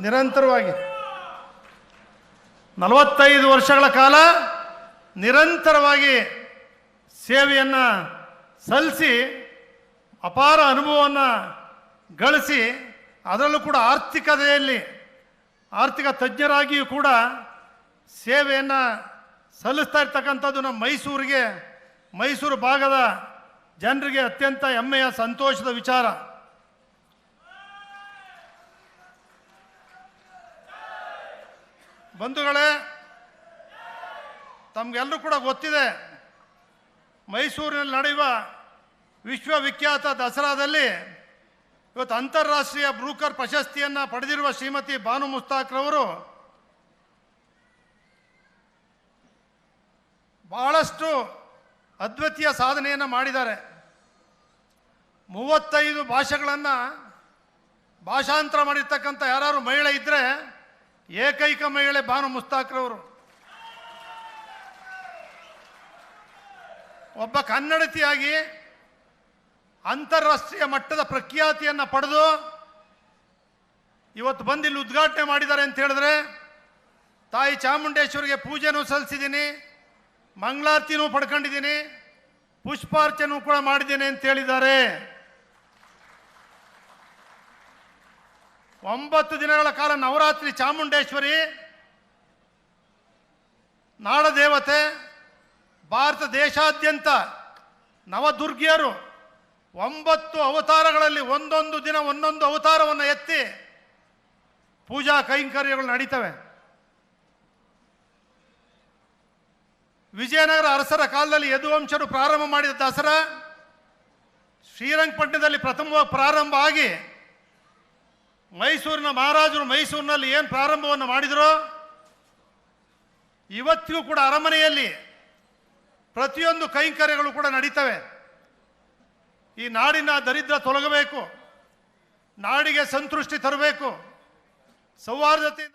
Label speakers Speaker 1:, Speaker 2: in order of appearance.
Speaker 1: ನಿರಂತರವಾಗಿ. ನಲವತ್ತೈದು ವರ್ಷಗಳ ಕಾಲ ನಿರಂತರವಾಗಿ ಸೇವೆಯನ್ನು ಸಲ್ಲಿಸಿ, ಅಪಾರ ಅನುಭವವನ್ನು ಗಳಿಸಿ, ಅದರಲ್ಲೂ ಕೂಡ ಆರ್ಥಿಕತೆಯಲ್ಲಿ, ಆರ್ಥಿಕ ತಜ್ಞರಾಗಿಯೂ ಕೂಡ ಸೇವೆಯನ್ನು ಸಲ್ಲಿಸ್ತಾ ಇರ್ತಕ್ಕಂಥದ್ದು ನಮ್ಮ ಮೈಸೂರಿಗೆ, ಮೈಸೂರು ಭಾಗದ ಜನರಿಗೆ ಅತ್ಯಂತ ಹೆಮ್ಮೆಯ, ಸಂತೋಷದ ವಿಚಾರ. ಬಂಧುಗಳೇ ತಮಗೆಲ್ಲರೂ ಕೂಡ ಗೊತ್ತಿದೆ, ಮೈಸೂರಿನಲ್ಲಿ ನಡೆಯುವ ವಿಶ್ವವಿಖ್ಯಾತ ದಸರಾದಲ್ಲಿ ಇವತ್ತು ಅಂತಾರಾಷ್ಟ್ರೀಯ ಬ್ರೂಕರ್ ಪ್ರಶಸ್ತಿಯನ್ನು ಪಡೆದಿರುವ ಶ್ರೀಮತಿ ಬಾನು ಮುಸ್ತಾಕ್ರವರು ಬಹಳಷ್ಟು ಅದ್ವಿತೀಯ ಸಾಧನೆಯನ್ನು ಮಾಡಿದ್ದಾರೆ. ಮೂವತ್ತೈದು ಭಾಷೆಗಳನ್ನು ಭಾಷಾಂತರ ಮಾಡಿರ್ತಕ್ಕಂಥ ಯಾರು ಮಹಿಳೆ ಇದ್ದರೆ ಏಕೈಕ ಮಹಿಳೆ ಭಾನು ಮುಸ್ತಾಕ್ರವರು. ಒಬ್ಬ ಕನ್ನಡತಿಯಾಗಿ ಅಂತಾರಾಷ್ಟ್ರೀಯ ಮಟ್ಟದ ಪ್ರಖ್ಯಾತಿಯನ್ನು ಪಡೆದು ಇವತ್ತು ಬಂದು ಇಲ್ಲಿ ಉದ್ಘಾಟನೆ ಮಾಡಿದ್ದಾರೆ ಅಂತ ಹೇಳಿದ್ರೆ, ತಾಯಿ ಚಾಮುಂಡೇಶ್ವರಿಗೆ ಪೂಜೆನೂ ಸಲ್ಲಿಸಿದ್ದೀನಿ, ಮಂಗಳಾರತಿನೂ ಪಡ್ಕೊಂಡಿದ್ದೀನಿ ಪುಷ್ಪಾರ್ಚನೂ ಕೂಡ ಮಾಡಿದ್ದೀನಿ ಅಂತ ಹೇಳಿದ್ದಾರೆ. ಒಂಬತ್ತು ದಿನಗಳ ಕಾಲ ನವರಾತ್ರಿ ಚಾಮುಂಡೇಶ್ವರಿ, ನಾಡದೇವತೆ, ಭಾರತ ದೇಶಾದ್ಯಂತ ನವದುರ್ಗಿಯರು ಒಂಬತ್ತು ಅವತಾರಗಳಲ್ಲಿ ಒಂದೊಂದು ದಿನ ಒಂದೊಂದು ಅವತಾರವನ್ನು ಎತ್ತಿ ಪೂಜಾ ಕೈಂಕರ್ಯಗಳು ನಡೀತವೆ. ವಿಜಯನಗರ ಅರಸರ ಕಾಲದಲ್ಲಿ ಯದುವಂಶರು ಪ್ರಾರಂಭ ಮಾಡಿದ ದಸರಾ ಶ್ರೀರಂಗಪಟ್ಟಣದಲ್ಲಿ ಪ್ರಥಮವಾಗಿ ಪ್ರಾರಂಭ ಆಗಿ ಮೈಸೂರಿನ ಮಹಾರಾಜರು ಮೈಸೂರಿನಲ್ಲಿ ಏನು ಪ್ರಾರಂಭವನ್ನು ಮಾಡಿದರೋ, ಇವತ್ತಿಗೂ ಕೂಡ ಅರಮನೆಯಲ್ಲಿ ಪ್ರತಿಯೊಂದು ಕೈಂಕರ್ಯಗಳು ಕೂಡ ನಡೀತವೆ. ಈ ನಾಡಿನ ದರಿದ್ರ ತೊಲಗಬೇಕು, ನಾಡಿಗೆ ಸಂತೃಷ್ಟಿ ತರಬೇಕು, ಸೌಹಾರ್ದತೆಯಿಂದ